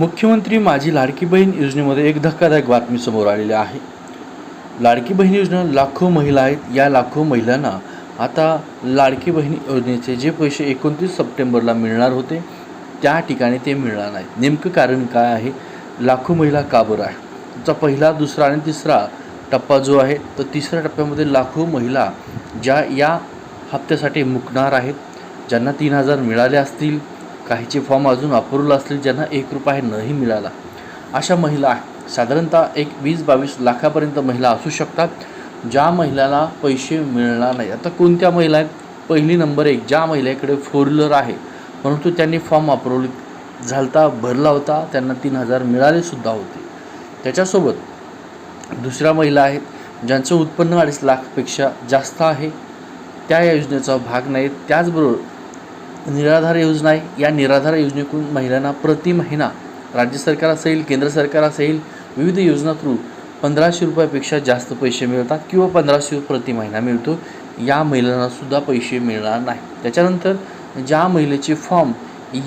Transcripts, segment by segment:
मुख्यमंत्री माझी लाडकी बहीण योजनेमध्ये एक धक्कादायक बातमी समोर आलेली आहे. लाडकी बहीण योजना लाखो महिला आहेत. या लाखो महिलांना आता लाडकी बहीण योजनेचे जे पैसे एकोणतीस सप्टेंबरला मिळणार होते त्या ठिकाणी ते मिळणार नाहीत. नेमकं कारण काय आहे? लाखो महिला का बरं आहे त्याचा पहिला दुसरा आणि तिसरा टप्पा जो आहे तर तिसऱ्या टप्प्यामध्ये लाखो महिला ज्या या हप्त्यासाठी मुकणार आहेत ज्यांना तीन हजार मिळाले असतील काहीचे फॉर्म अजून अप्रूव्हल असतील ज्यांना एक रुपया नाही मिळाला. अशा महिला साधारणतः एक वीस बावीस लाखापर्यंत महिला असू शकतात ज्या महिलाला पैसे मिळणार नाही. आता कोणत्या महिला आहेत? पहिली नंबर एक ज्या महिलेकडे फोर व्हीलर आहे परंतु त्यांनी फॉर्म अप्रूव्हल झालता भरला होता त्यांना तीन हजार मिळालेसुद्धा होते. त्याच्यासोबत दुसऱ्या महिला आहेत ज्यांचं उत्पन्न अडीच लाखपेक्षा जास्त आहे. त्या या योजनेचा भाग नाहीत. त्याचबरोबर निराधार योजना आहे. या निराधार योजनेतून महिलांना प्रति महिना राज्य सरकार असेल केंद्र सरकार असेल विविध योजना थ्रू पंधराशे रुपयापेक्षा जास्त पैसे मिळतात किंवा पंधराशे रुपये प्रति महिना मिळतो. या महिलांनासुद्धा पैसे मिळणार नाही. त्याच्यानंतर ज्या महिलेचे फॉर्म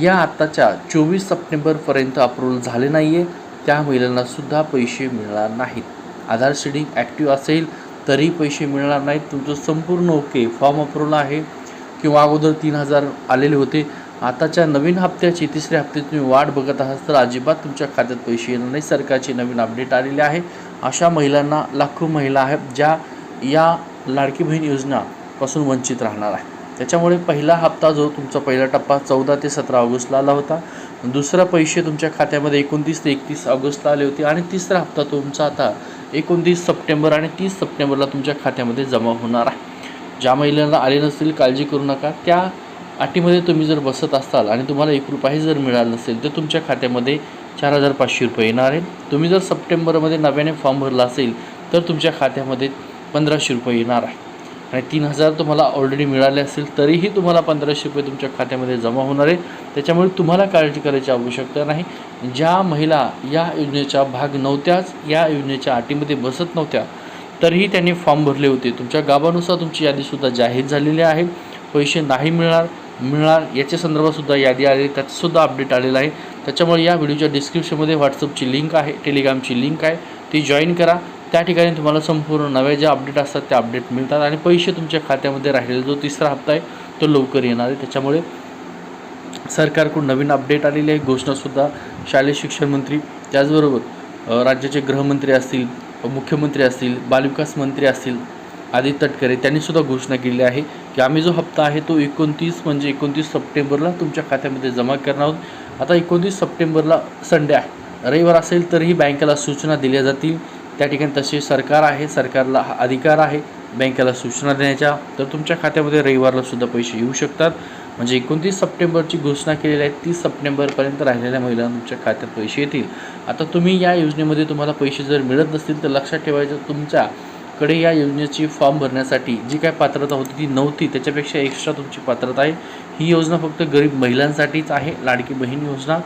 या आत्ताच्या चोवीस सप्टेंबरपर्यंत अप्रूव्हल झाले नाही आहे त्या महिलांनासुद्धा पैसे मिळणार नाहीत. आधार शेडिंग ॲक्टिव्ह असेल तरी पैसे मिळणार नाहीत. तुमचं संपूर्ण ओके फॉर्म अप्रूव्हल आहे. किंवा अगोदर तीन हजार आलेले होते. आताच्या नवीन हप्त्याची तिसऱ्या हप्त्यात तुम्ही वाट बघत आहात तर अजिबात तुमच्या खात्यात पैसे येणार नाही. सरकारची नवीन अपडेट आलेली आहे. अशा महिलांना लाखो महिला आहेत ज्या या लाडकी बहीण योजनापासून वंचित राहणार आहे त्याच्यामुळे पहिला हप्ता जो तुमचा पहिला टप्पा चौदा ते सतरा ऑगस्टला आला होता. दुसरा पैसे तुमच्या खात्यामध्ये एकोणतीस ते एकतीस ऑगस्टला आले होते आणि तिसरा हप्ता तुमचा आता एकोणतीस सप्टेंबर आणि तीस सप्टेंबरला तुमच्या खात्यामध्ये जमा होणार आहे. ज्या महिलांना आले नसतील काळजी करू नका. त्या अटीमध्ये तुम्ही जर बसत असाल आणि तुम्हाला एक रुपयाही जर मिळाला नसेल तर तुमच्या खात्यामध्ये चार हजार पाचशे रुपये येणार आहेत. तुम्ही जर सप्टेंबरमध्ये नव्याने फॉर्म भरला असेल तर तुमच्या खात्यामध्ये पंधराशे रुपये येणार आहे. आणि तीन हजार तुम्हाला ऑलरेडी मिळाले असेल तरीही तुम्हाला पंधराशे रुपये तुमच्या खात्यामध्ये जमा होणार आहे त्याच्यामुळे तुम्हाला काळजी करायची आवश्यकता नाही. ज्या महिला या योजनेच्या भाग नव्हत्याच या योजनेच्या अटीमध्ये बसत नव्हत्या तरीही त्यांनी फॉर्म भरले होते. तुमच्या गावानुसार तुमची यादीसुद्धा जाहीर झालेली आहे. पैसे नाही मिळणार मिळणार याच्या संदर्भातसुद्धा यादी आलेली त्याचंसुद्धा अपडेट आलेलं आहे. त्याच्यामुळे या व्हिडिओच्या डिस्क्रिप्शनमध्ये व्हॉट्सअपची लिंक आहे टेलिग्रामची लिंक आहे. ती जॉईन करा. त्या ठिकाणी तुम्हाला संपूर्ण नव्या ज्या अपडेट असतात त्या अपडेट मिळतात आणि पैसे तुमच्या खात्यामध्ये राहिलेला जो तिसरा हप्ता आहे तो लवकर येणार आहे. त्याच्यामुळे सरकारकडून नवीन अपडेट आलेली आहे. घोषणासुद्धा शालेय शिक्षण मंत्री त्याचबरोबर राज्याचे गृहमंत्री असतील मुख्यमंत्री असतील बालविकास मंत्री असतील आदित्य तटकरे त्यांनीसुद्धा घोषणा केली आहे की आम्ही जो हप्ता आहे तो एकोणतीस म्हणजे एकोणतीस सप्टेंबरला तुमच्या खात्यामध्ये जमा करणार आहोत. आता एकोणतीस सप्टेंबरला संडे आहे. रविवार असेल तरीही बँकेला सूचना दिल्या जातील. त्या ठिकाणी तसे सरकार आहे सरकारला हा अधिकार आहे. बँकेला सूचना देण्याच्या तर तुमच्या खात्यामध्ये रविवारला सुद्धा पैसे येऊ शकतात. म्हणजे एकोणतीस सप्टेंबरची घोषणा केलेली आहे तीस सप्टेंबरपर्यंत राहिलेल्या महिलांना तुमच्या खात्यात पैसे येतील. आता तुम्ही या योजनेमध्ये तुम्हाला पैसे जर मिळत नसतील तर लक्षात ठेवायचं तुमच्याकडे या योजनेची फॉर्म भरण्यासाठी जी काय पात्रता होती ती नव्हती त्याच्यापेक्षा एक्स्ट्रा तुमची पात्रता आहे. ही योजना फक्त गरीब महिलांसाठीच आहे लाडकी बहीण योजना.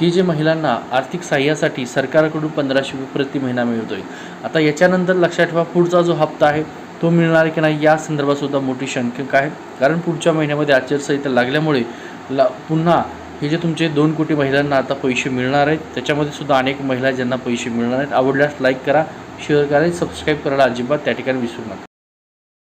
ती जे महिलांना आर्थिक सहाय्यासाठी सरकारकडून पंधराशे रुपये प्रति महिना मिळतो आहे आता याच्यानंतर लक्षात ठेवा पुढचा जो हप्ता आहे तो मिळणार की नाही या संदर्भातसुद्धा मोठी शंका आहे. कारण पुढच्या महिन्यामध्ये आचारसंहिता लागल्यामुळे ला पुन्हा हे जे तुमचे दोन कोटी महिलांना आता पैसे मिळणार आहेत त्याच्यामध्ये सुद्धा अनेक महिला ज्यांना पैसे मिळणार आहेत. आवडल्यास लाईक करा शेअर करा सबस्क्राईब करायला अजिबात त्या ठिकाणी विसरू नका.